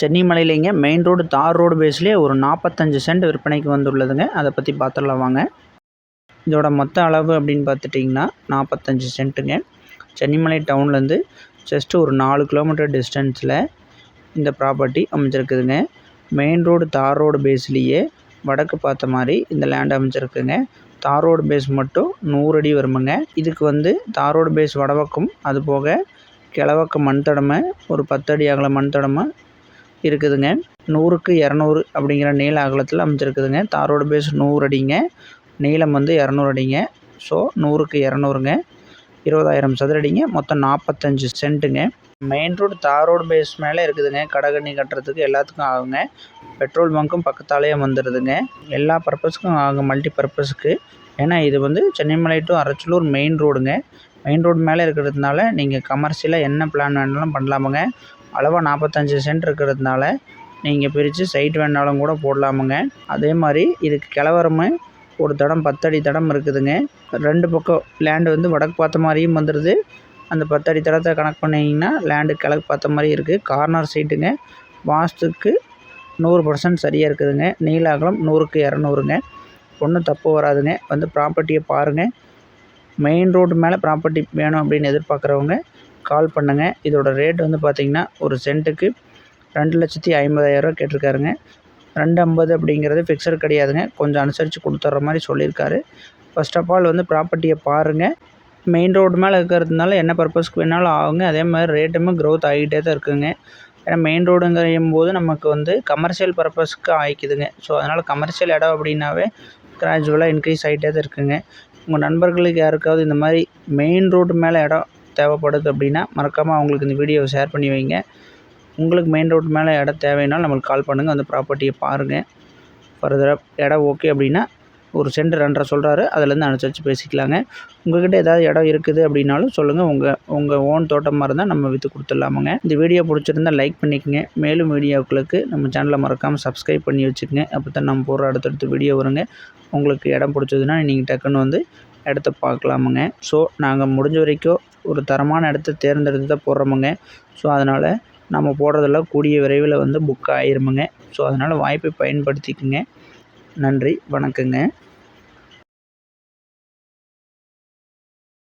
சென்னிமலையிலேங்க main road தார் road பேஸ்லேயே ஒரு நாற்பத்தஞ்சு சென்ட் விற்பனைக்கு வந்துள்ளதுங்க. அதை பற்றி பார்த்துடலாம் வாங்க. இதோட மொத்த அளவு அப்படின்னு பார்த்துட்டிங்கன்னா நாற்பத்தஞ்சு சென்ட்டுங்க சென்னிமலை டவுன்லேருந்து ஜஸ்ட் ஒரு நாலு கிலோமீட்டர் டிஸ்டன்ஸில் இந்த ப்ராப்பர்ட்டி அமைஞ்சிருக்குதுங்க. மெயின் ரோடு தார் ரோடு பேஸ்லேயே வடக்கு பார்த்த மாதிரி இந்த லேண்ட் அமைஞ்சிருக்குங்க. தார் ரோடு பேஸ் மட்டும் நூறு அடி வருமுங்க. இதுக்கு வந்து தார் ரோடு பேஸ் வடபக்கம் அது போக கிழவக்க மண் தடமை ஒரு பத்து அடி அகல மண் தடமை இருக்குதுங்க. நூறுக்கு இரநூறு அப்படிங்கிற நீள அகலத்தில் அமைஞ்சிருக்குதுங்க. தாரோட பேஸ் நூறு அடிங்க. நீளம் வந்து இரநூறு அடிங்க. ஸோ நூறுக்கு இரநூறுங்க. இருபதாயிரம் சதுரடிங்க. மொத்தம் நாற்பத்தஞ்சு சென்ட்டுங்க மெயின் ரோடு தாரோடு பேஸ் மேலே இருக்குதுங்க. கடகண்ணி கட்டுறதுக்கு எல்லாத்துக்கும் ஆகுங்க. பெட்ரோல் பங்க்கும் பக்கத்தாலேயே வந்துடுதுங்க எல்லா பர்பஸ்க்கும் ஆகும் மல்டி பர்பஸுக்கு ஏன்னா இது வந்து சென்னைமலை டு அரச்சலூர் மெயின் ரோடுங்க மெயின் ரோடு மேலே இருக்கிறதுனால நீங்கள் கமர்ஷியலாக என்ன பிளான் வேணாலும் பண்ணலாமுங்க. அளவாக நாற்பத்தஞ்சு சென்ட் இருக்கிறதுனால நீங்கள் பிரித்து சைட் வேணாலும் கூட போடலாமுங்க. அதே மாதிரி இதுக்கு கிளவரமே ஒரு தடம் பத்தடி தடம் இருக்குதுங்க. ரெண்டு பக்கம் லேண்டு வந்து வடக்கு பார்த்த மாதிரியும் வந்துடுது அந்த பத்தடி தடத்தை கணக்கு பண்ணிங்கன்னா லேண்டு கிழக்கு பார்த்த மாதிரி இருக்குது கார்னர் சைட்டுங்க வாஸ்துக்கு நூறு பர்சன்ட் சரியாக இருக்குதுங்க. நீல அகலம் நூறுக்கு இரநூறுங்க. ஒன்றும் தப்பு வராதுங்க. வந்து ப்ராப்பர்ட்டியை பாருங்கள் மெயின் ரோடு மேலே ப்ராப்பர்ட்டி வேணும் அப்படின்னு எதிர்பார்க்குறவங்க கால் பண்ணுங்கள் இதோட ரேட் வந்து பார்த்திங்கன்னா ஒரு சென்ட்டுக்கு ரெண்டு லட்சத்தி ஐம்பதாயிரரூவா கேட்டிருக்காருங்க. ரெண்டு ஐம்பது அப்படிங்கிறது ஃபிக்ஸர் கிடையாதுங்க. கொஞ்சம் அனுசரித்து கொடுத்துட்ற மாதிரி சொல்லியிருக்காரு. ஃபர்ஸ்ட் ஆஃப் ஆல் வந்து ப்ராப்பர்ட்டியை பாருங்கள் மெயின் ரோடு மேலே இருக்கிறதுனால என்ன பர்பஸ்க்கு வேணாலும் ஆகுங்க. அதே மாதிரி ரேட்டுமே க்ரோத் ஆகிட்டே தான் இருக்குங்க. ஏன்னா மெயின் ரோடுங்கும் போது நமக்கு வந்து கமர்ஷியல் பர்பஸ்க்கு ஆகிக்குதுங்க ஸோ அதனால் கமர்ஷியல் இடம் அப்படின்னாவே கிராஜுவலாக இன்க்ரீஸ் ஆகிட்டே தான் இருக்குங்க. உங்கள் நண்பர்களுக்கு யாருக்காவது இந்த மாதிரி மெயின் ரோடு மேலே இடம் தேவைப்படுது அப்படின்னா மறக்காமல் அவங்களுக்கு இந்த வீடியோவை ஷேர் பண்ணி வைங்க. உங்களுக்கு மெயின் ரோடு மேலே இடம் தேவைன்னாலும் நம்மளுக்கு கால் பண்ணுங்கள் அந்த ப்ராப்பர்ட்டியை பாருங்கள் ஃபர்தராக இடம் ஓகே அப்படின்னா ஒரு சென்ட் ரெண்டரை சொல்கிறாரு அதுலேருந்து அனுசரித்து பேசிக்கலாங்க. உங்கள்கிட்ட ஏதாவது இடம் இருக்குது அப்படின்னாலும் சொல்லுங்கள் உங்கள் உங்கள் ஓன் தோட்டமாக இருந்தால் நம்ம விற்று கொடுத்துடலாமுங்க. இந்த வீடியோ பிடிச்சிருந்தால் லைக் பண்ணிக்கோங்க. மேலும் வீடியோக்களுக்கு நம்ம சேனலை மறக்காமல் சப்ஸ்கிரைப் பண்ணி வச்சுக்கோங்க. அப்போ தான் நம்ம போகிற அடுத்தடுத்து வீடியோ வருங்க. உங்களுக்கு இடம் பிடிச்சதுன்னா நீங்கள் டக்குன்னு வந்து இடத்த பார்க்கலாமுங்க. ஸோ நாங்கள் முடிஞ்ச வரைக்கும் ஒரு தரமான இடத்த தேர்ந்தெடுத்து தான் போடுறோமுங்க. ஸோ அதனால் நம்ம போடுறதெல்லாம் கூடிய விரைவில் வந்து புக் ஆயிருமுங்க. ஸோ அதனால் வாய்ப்பை பயன்படுத்திக்கோங்க. நன்றி வணக்கங்க.